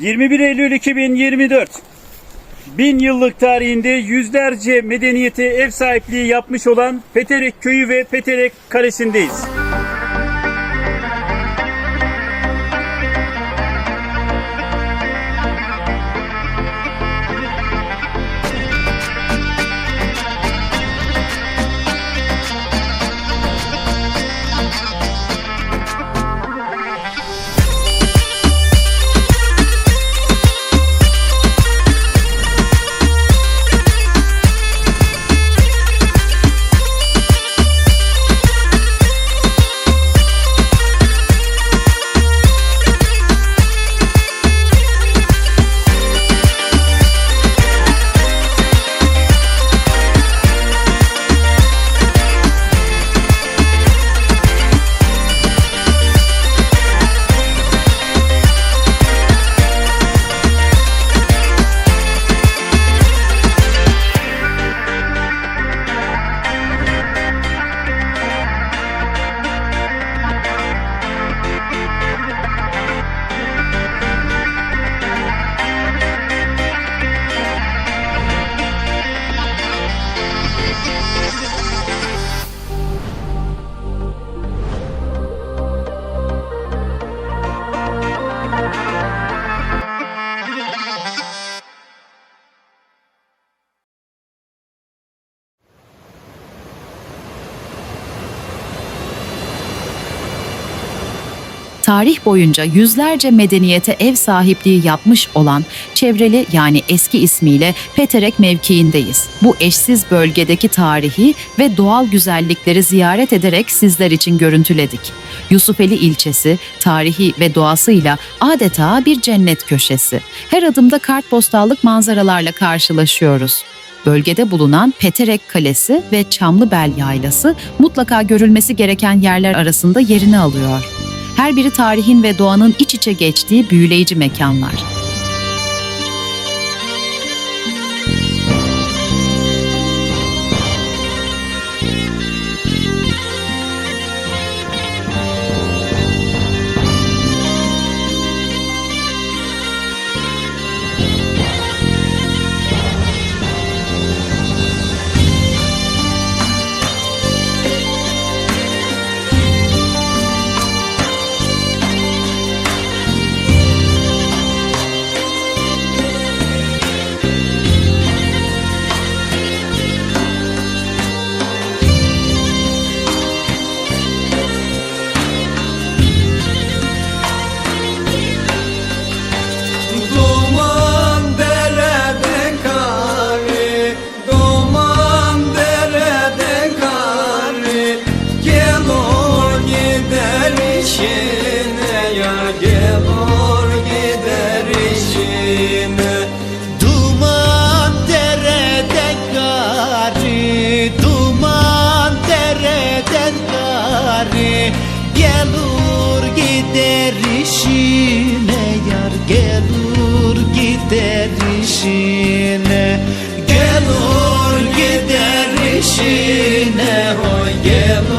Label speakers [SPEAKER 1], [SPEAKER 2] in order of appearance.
[SPEAKER 1] 21 Eylül 2024 Bin yıllık tarihinde yüzlerce medeniyete ev sahipliği yapmış olan Peterek Köyü ve Peterek Kalesi'ndeyiz.
[SPEAKER 2] Tarih boyunca yüzlerce medeniyete ev sahipliği yapmış olan çevreli yani eski ismiyle Peterek mevkiindeyiz. Bu eşsiz bölgedeki tarihi ve doğal güzellikleri ziyaret ederek sizler için görüntüledik. Yusufeli ilçesi tarihi ve doğasıyla adeta bir cennet köşesi. Her adımda kartpostallık manzaralarla karşılaşıyoruz. Bölgede bulunan Peterek Kalesi ve Çamlıbel Yaylası mutlaka görülmesi gereken yerler arasında yerini alıyor. Her biri tarihin ve doğanın iç içe geçtiği büyüleyici mekanlar.
[SPEAKER 3] İşine
[SPEAKER 4] Gelur gider işine, oy gelur